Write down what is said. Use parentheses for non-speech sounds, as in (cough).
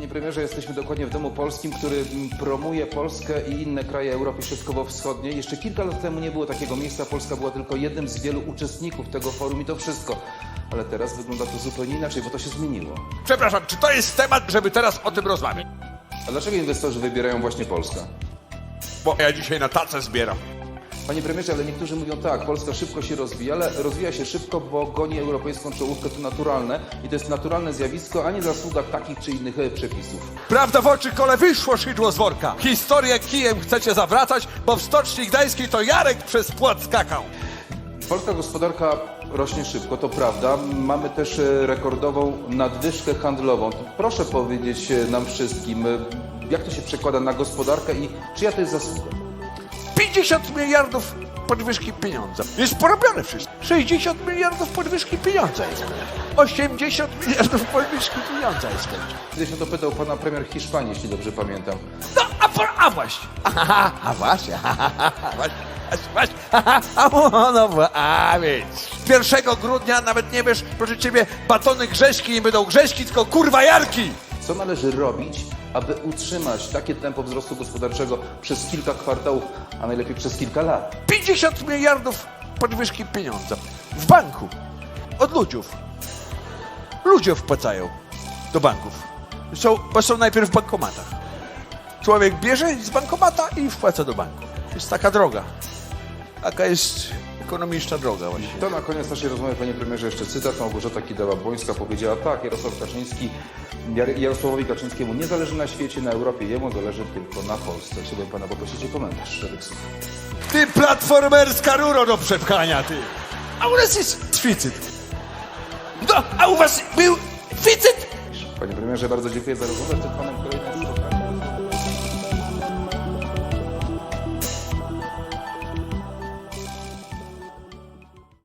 Panie premierze, jesteśmy dokładnie w Domu Polskim, który mm, promuje Polskę i inne kraje Europy Środkowo-Wschodniej. Jeszcze kilka lat temu nie było takiego miejsca. Polska była tylko jednym z wielu uczestników tego forum i to wszystko. Ale teraz wygląda to zupełnie inaczej, bo to się zmieniło. Przepraszam, czy to jest temat, żeby teraz o tym rozmawiać? A dlaczego inwestorzy wybierają właśnie Polskę? Bo ja dzisiaj na tacę zbieram. Panie premierze, ale niektórzy mówią tak, Polska szybko się rozwija, ale rozwija się szybko, bo goni europejską czołówkę, to naturalne i to jest naturalne zjawisko, a nie zasługa takich czy innych e, przepisów. Prawda w oczy kole wyszło szydło z worka. Historię kijem chcecie zawracać, bo w Stoczni Gdańskiej to Jarek przez płot skakał. Polska gospodarka rośnie szybko, to prawda. Mamy też e, rekordową nadwyżkę handlową. Proszę powiedzieć e, nam wszystkim, jak to się przekłada na gospodarkę i czyja to jest zasługa? 50 miliardów podwyżki pieniądza. Jest porobione wszystko. 60 miliardów podwyżki pieniądza jest. 80 miliardów podwyżki pieniądza jest. Kiedyś o to pytał pana premier Hiszpanii, jeśli dobrze pamiętam. No, a, po, a właśnie. (laughs) Aha, a właśnie. Właśnie, właśnie. A, no, bo- a więc. 1 grudnia nawet nie wiesz, proszę ciebie, batony grześki nie będą grześki, tylko kurwa jarki. Co należy robić, aby utrzymać takie tempo wzrostu gospodarczego przez kilka kwartałów, a najlepiej przez kilka lat? 50 miliardów podwyżki pieniądza. W banku. Od ludziów. Ludzie wpłacają do banków. Są, bo są najpierw w bankomatach. Człowiek bierze z bankomata i wpłaca do banku. Jest taka droga. Taka jest ekonomiczna droga właśnie. To na koniec naszej rozmowy, panie premierze, jeszcze cytat. Małgorzata Kidawa-Błońska powiedziała tak, Jarosław Kaczyński, Jar- Jarosławowi Kaczyńskiemu nie zależy na świecie, na Europie, jemu zależy tylko na Polsce. Chciałbym pana poprosić o komentarz. Szereg słów. Ty platformerska ruro do przepchania, ty. A u nas jest deficyt. No, a u was był deficyt? Panie premierze, bardzo dziękuję za rozmowę. Przed panem spotkanie.